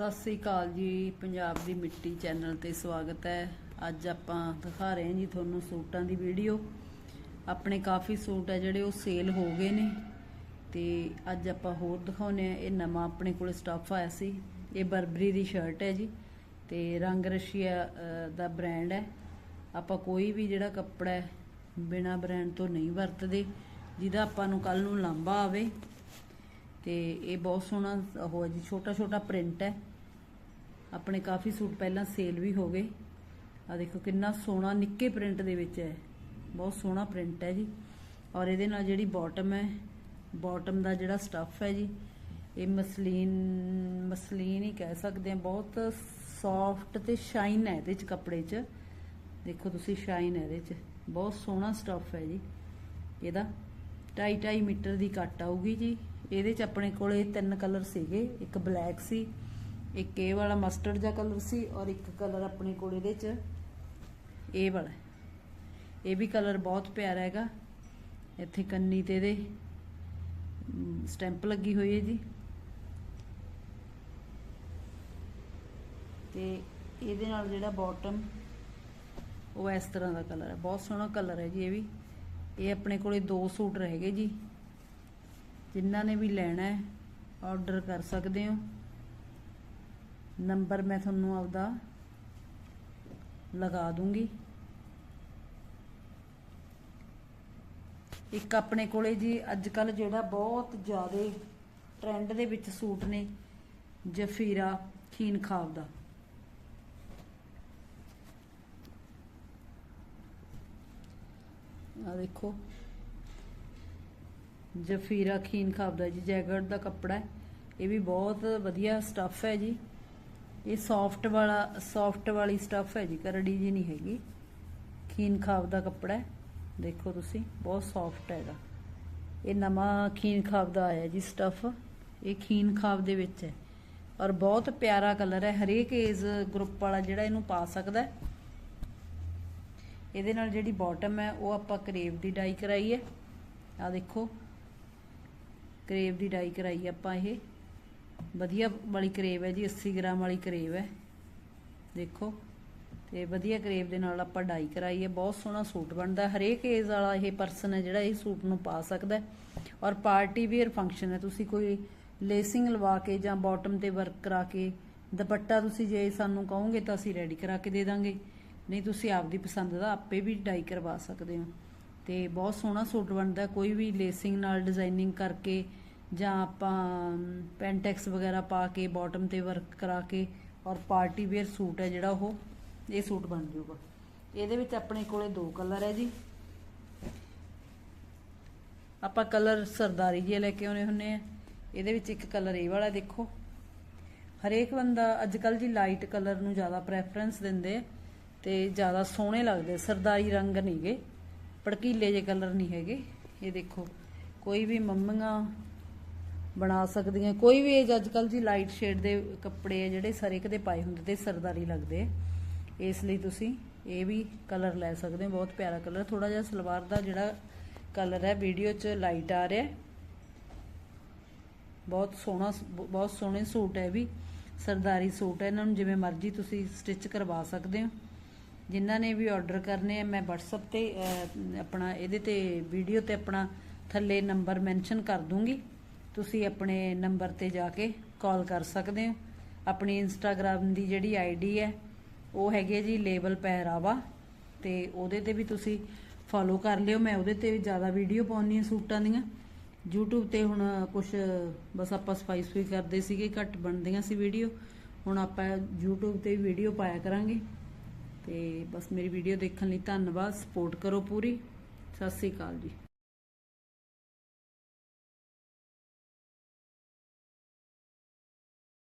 ਸਤਿ ਸ੍ਰੀ ਅਕਾਲ ਜੀ, ਪੰਜਾਬ ਦੀ ਮਿੱਟੀ ਚੈਨਲ ਤੇ ਸਵਾਗਤ ਹੈ। ਅੱਜ ਆਪਾਂ ਦਿਖਾ ਰਹੇ ਹਾਂ ਜੀ ਤੁਹਾਨੂੰ ਸੂਟਾਂ ਦੀ ਵੀਡੀਓ। ਆਪਣੇ ਕਾਫੀ ਸੂਟ ਹੈ ਜਿਹੜੇ ਉਹ ਸੇਲ ਹੋ ਗਏ ਨੇ। ਤੇ ਅੱਜ ਆਪਾਂ ਹੋਰ ਦਿਖਾਉਨੇ ਆ ਇਹ ਨਵਾਂ ਆਪਣੇ ਕੋਲ ਸਟਾਫ ਆਇਆ ਸੀ। ਇਹ ਬਰਬਰੀ ਦੀ ਸ਼ਰਟ ਹੈ ਜੀ। ਤੇ ਰੰਗ ਰਸ਼ੀਆ ਦਾ ਬ੍ਰਾਂਡ ਹੈ। ਆਪਾਂ ਕੋਈ ਵੀ ਜਿਹੜਾ ਕੱਪੜਾ ਹੈ, ਬਿਨਾ ਬ੍ਰਾਂਡ ਤੋਂ ਨਹੀਂ ਵਰਤਦੇ। ਜਿਹਦਾ ਆਪਾਂ ਨੂੰ ਕੱਲ ਨੂੰ ਲਾਂਬਾ ਆਵੇ। ਤੇ ਇਹ ਬਹੁਤ ਸੋਹਣਾ ਉਹ ਹੈ ਜੀ ਛੋਟਾ ਛੋਟਾ ਪ੍ਰਿੰਟ ਹੈ। ਆਪਣੇ ਕਾਫੀ ਸੂਟ ਪਹਿਲਾਂ ਸੇਲ ਵੀ ਹੋ ਗਏ। ਆ ਦੇਖੋ ਕਿੰਨਾ ਸੋਹਣਾ ਨਿੱਕੇ ਪ੍ਰਿੰਟ ਦੇ ਵਿੱਚ ਹੈ। ਬਹੁਤ ਸੋਹਣਾ ਪ੍ਰਿੰਟ ਹੈ ਜੀ। ਔਰ ਇਹਦੇ ਨਾਲ ਜਿਹੜੀ ਬਾਟਮ ਹੈ ਬਾਟਮ ਦਾ ਜਿਹੜਾ ਸਟੱਫ ਹੈ ਜੀ, ਇਹ ਮਸਲੀਨ ਮਸਲੀਨ ਹੀ ਕਹਿ ਸਕਦੇ ਆ ਬਹੁਤ ਸੌਫਟ ਤੇ ਸ਼ਾਈਨ ਹੈ ਇਹਦੇ ਚ ਕੱਪੜੇ 'ਚ। ਦੇਖੋ ਤੁਸੀਂ ਸ਼ਾਈਨ ਹੈ ਇਹਦੇ 'ਚ। ਬਹੁਤ ਸੋਹਣਾ ਸਟੱਫ ਹੈ ਜੀ। ਇਹਦਾ 2.5 ਮੀਟਰ ਦੀ ਕੱਟ ਆਊਗੀ ਜੀ। ਇਹਦੇ ਚ ਆਪਣੇ ਕੋਲੇ ਤਿੰਨ ਕਲਰ ਸੀਗੇ। ਇੱਕ ਬਲੈਕ ਸੀ ਇੱਕ ਇਹ ਵਾਲਾ ਮਸਟਰਡ ਜਿਹਾ ਕਲਰ ਸੀ ਔਰ ਇੱਕ ਕਲਰ ਆਪਣੇ ਕੋਲ ਇਹਦੇ ਚ ਇਹ ਵਾਲਾ। ਇਹ ਵੀ ਕਲਰ ਬਹੁਤ ਪਿਆਰਾ ਹੈਗਾ। ਇੱਥੇ ਕੰਨੀ ਤੇ ਇਹਦੇ ਸਟੈਂਪ ਲੱਗੀ ਹੋਈ ਹੈ ਜੀ। ਤੇ ਇਹਦੇ ਨਾਲ ਜਿਹੜਾ ਬਾਟਮ ਉਹ ਇਸ ਤਰ੍ਹਾਂ ਦਾ ਕਲਰ ਹੈ। ਬਹੁਤ ਸੋਹਣਾ ਕਲਰ ਹੈ ਜੀ ਇਹ ਵੀ। ਇਹ ਆਪਣੇ ਕੋਲੇ ਦੋ ਸੂਟ ਰਹਿ ਗਏ ਜੀ। ਜਿਨ੍ਹਾਂ ਨੇ ਵੀ ਲੈਣਾ ਹੈ ਆਰਡਰ ਕਰ ਸਕਦੇ ਹੋ। ਨੰਬਰ ਮੈਂ ਤੁਹਾਨੂੰ ਆਪਦਾ ਲਗਾ ਦੂੰਗੀ। ਇੱਕ ਆਪਣੇ ਕੋਲੇ ਜੀ ਅੱਜ ਕੱਲ ਜਿਹੜਾ ਬਹੁਤ ਜ਼ਿਆਦਾ ਟ੍ਰੈਂਡ ਦੇ ਵਿੱਚ ਸੂਟ ਨੇ, ਜਫੀਰਾ ਖੀਨ ਖਾਬ ਦਾ। ਆ ਦੇਖੋ। ਜਫੀਰਾ ਖੀਨ ਖਾਬ ਦਾ ਜੀ, ਜੈਕਟ ਦਾ ਕੱਪੜਾ ਹੈ। ਇਹ ਵੀ ਬਹੁਤ ਵਧੀਆ ਸਟੱਫ ਹੈ ਜੀ। ਇਹ ਸੌਫਟ ਵਾਲਾ ਸੌਫਟ ਵਾਲੀ ਸਟੱਫ ਹੈ ਜੀ, ਕਰੜੀ ਜੀ ਨਹੀਂ ਹੈਗੀ। ਖੀਨ ਖਾਬ ਦਾ ਕੱਪੜਾ ਹੈ, ਦੇਖੋ ਤੁਸੀਂ, ਬਹੁਤ ਸੌਫਟ ਹੈਗਾ। ਇਹ ਨਵਾਂ ਖੀਨ ਖਾਬ ਦਾ ਆਇਆ ਜੀ ਸਟੱਫ ਇਹ ਖੀਨ ਖਾਬ ਦੇ ਵਿੱਚ ਹੈ। ਔਰ ਬਹੁਤ ਪਿਆਰਾ ਕਲਰ ਹੈ, ਹਰੇਕ ਏਜ ਗਰੁੱਪ ਵਾਲਾ ਜਿਹੜਾ ਇਹਨੂੰ ਪਾ ਸਕਦਾ ਹੈ। ਇਹਦੇ ਨਾਲ ਜਿਹੜੀ ਬਾਟਮ ਹੈ, ਉਹ ਆਪਾਂ ਕਰੇਵ ਦੀ ਡਾਈ ਕਰਾਈ ਹੈ। ਆ ਦੇਖੋ, ਕਰੇਵ ਦੀ ਡਾਈ ਕਰਾਈ ਆਪਾਂ ਇਹ। ਵਧੀਆ ਵਾਲੀ ਕਰੇਬ ਹੈ ਜੀ 80 ਗ੍ਰਾਮ ਵਾਲੀ ਕਰੇਬ ਹੈ। ਦੇਖੋ, ਤੇ ਵਧੀਆ ਕਰੇਬ ਦੇ ਨਾਲ ਆਪਾਂ ਡਾਈ ਕਰਾਈ ਹੈ ਬਹੁਤ ਸੋਹਣਾ ਸੂਟ ਬਣਦਾ। ਹਰੇਕ ਏਜ ਵਾਲਾ ਇਹ ਪਰਸਨ ਹੈ ਜਿਹੜਾ ਇਹ ਸੂਟ ਨੂੰ ਪਾ ਸਕਦਾ ਔਰ ਪਾਰਟੀ ਵੇਅਰ ਫੰਕਸ਼ਨ ਹੈ। ਤੁਸੀਂ ਕੋਈ ਲੇਸਿੰਗ ਲਵਾ ਕੇ ਜਾਂ ਬਾਟਮ ਤੇ ਵਰਕ ਕਰਾ ਕੇ ਦੁਪੱਟਾ ਤੁਸੀਂ ਜੇ ਸਾਨੂੰ ਕਹੋਗੇ ਤਾਂ ਅਸੀਂ ਰੈਡੀ ਕਰਾ ਕੇ ਦੇ ਦਾਂਗੇ। ਨਹੀਂ, ਤੁਸੀਂ ਆਪਦੀ ਪਸੰਦ ਦਾ ਆਪੇ ਵੀ ਡਾਈ ਕਰਵਾ ਸਕਦੇ ਹੋ। ਤੇ ਬਹੁਤ ਸੋਹਣਾ ਸੂਟ ਬਣਦਾ। ਕੋਈ ਵੀ ਲੇਸਿੰਗ ਨਾਲ ਡਿਜ਼ਾਈਨਿੰਗ ਕਰਕੇ ਜਾਂ ਆਪਾਂ ਪੈਂਟੈਕਸ ਵਗੈਰਾ ਪਾ ਕੇ ਬਾਟਮ ਤੇ ਵਰਕ ਕਰਾ ਕੇ ਔਰ ਪਾਰਟੀ ਵੇਅਰ ਸੂਟ ਹੈ ਜਿਹੜਾ ਉਹ, ਇਹ ਸੂਟ ਬਣ ਜਾਊਗਾ। ਇਹਦੇ ਵਿੱਚ ਆਪਣੇ ਕੋਲੇ ਦੋ ਕਲਰ ਹੈ ਜੀ। ਆਪਾਂ ਕਲਰ ਸਰਦਾਰੀ ਜਿਹੇ ਲੈ ਕੇ ਆਉਨੇ ਹੁੰਨੇ ਆ। ਇਹਦੇ ਵਿੱਚ ਇੱਕ ਕਲਰ ਇਹ ਵਾਲਾ ਦੇਖੋ। ਹਰੇਕ ਬੰਦਾ ਅੱਜ ਕੱਲ ਜੀ ਲਾਈਟ ਕਲਰ ਨੂੰ ਜ਼ਿਆਦਾ ਪ੍ਰੈਫਰੈਂਸ ਦਿੰਦੇ ਆ ਤੇ ਜ਼ਿਆਦਾ ਸੋਹਣੇ ਲੱਗਦੇ ਸਰਦਾਰੀ ਰੰਗ ਨਹੀਂਗੇ ਭੜਕੀਲੇ ਜੇ ਕਲਰ ਨਹੀਂ ਹੈਗੇ। ਇਹ ਦੇਖੋ, ਕੋਈ ਵੀ ਮੰਮੀਆਂ ਬਣਾ ਸਕਦੀਆਂ ਕੋਈ ਵੀ ਏਜ ਅੱਜ ਕੱਲ ਜੀ ਲਾਈਟ ਸ਼ੇਡ ਦੇ ਕੱਪੜੇ ਆ ਜਿਹੜੇ ਸਰੇਕ ਦੇ ਪਾਏ ਹੁੰਦੇ ਤੇ ਸਰਦਾਰੀ ਲੱਗਦੇ ਇਸ ਲਈ ਤੁਸੀਂ ਇਹ ਵੀ ਕਲਰ ਲੈ ਸਕਦੇ ਹੋ। ਬਹੁਤ ਪਿਆਰਾ ਕਲਰ ਥੋੜਾ ਜਿਹਾ ਸਲਵਾਰ ਦਾ ਜਿਹੜਾ ਕਲਰ ਹੈ ਵੀਡੀਓ 'ਚ ਲਾਈਟ ਆ ਰਿਹਾ ਬਹੁਤ ਸੋਹਣਾ ਬਹੁਤ ਸੋਹਣੇ ਸੂਟ ਹੈ ਇਹ ਵੀ। ਸਰਦਾਰੀ ਸੂਟ ਹੈ। ਇਹਨਾਂ ਨੂੰ ਜਿਵੇਂ ਮਰਜ਼ੀ ਤੁਸੀਂ ਸਟਿਚ ਕਰਵਾ ਸਕਦੇ ਹੋ। ਜਿਨ੍ਹਾਂ ਨੇ ਵੀ ਆਰਡਰ ਕਰਨੇ ਆ, ਮੈਂ WhatsApp ਤੇ ਆਪਣਾ ਇਹਦੇ ਤੇ ਵੀਡੀਓ ਤੇ ਆਪਣਾ ਥੱਲੇ ਨੰਬਰ ਮੈਂਸ਼ਨ ਕਰ ਦੂੰਗੀ। ਤੁਸੀਂ ਆਪਣੇ ਨੰਬਰ ਤੇ ਜਾ ਕੇ ਕਾਲ ਕਰ ਸਕਦੇ ਹੋ। ਆਪਣੀ Instagram ਦੀ ਜਿਹੜੀ ਆਈਡੀ ਹੈ, ਉਹ ਹੈਗੀ ਹੈ ਜੀ ਲੇਬਲ ਪਹਿਰਾਵਾ। ਤੇ ਉਹਦੇ ਤੇ ਵੀ ਤੁਸੀਂ ਫੋਲੋ ਕਰ ਲਿਓ। ਮੈਂ ਉਹਦੇ ਤੇ ਜ਼ਿਆਦਾ ਵੀਡੀਓ ਪਾਉਣੀ ਆ ਸੂਟਾਂ ਦੀਆਂ। YouTube ਤੇ ਹੁਣ ਕੁਝ ਬਸ ਆਪਾਂ ਸਫ਼ਾਈ ਸੁਈ ਕਰਦੇ ਸੀਗੇ, ਘੱਟ ਬਣਦੀਆਂ ਸੀ ਵੀਡੀਓ ਹੁਣ ਆਪਾਂ YouTube ਤੇ ਵੀਡੀਓ ਪਾਇਆ ਕਰਾਂਗੇ। ਤੇ ਬਸ ਮੇਰੀ ਵੀਡੀਓ ਦੇਖਣ ਲਈ ਧੰਨਵਾਦ। ਸਪੋਰਟ ਕਰੋ ਪੂਰੀ। ਸਤਿ ਸ੍ਰੀ ਅਕਾਲ ਜੀ।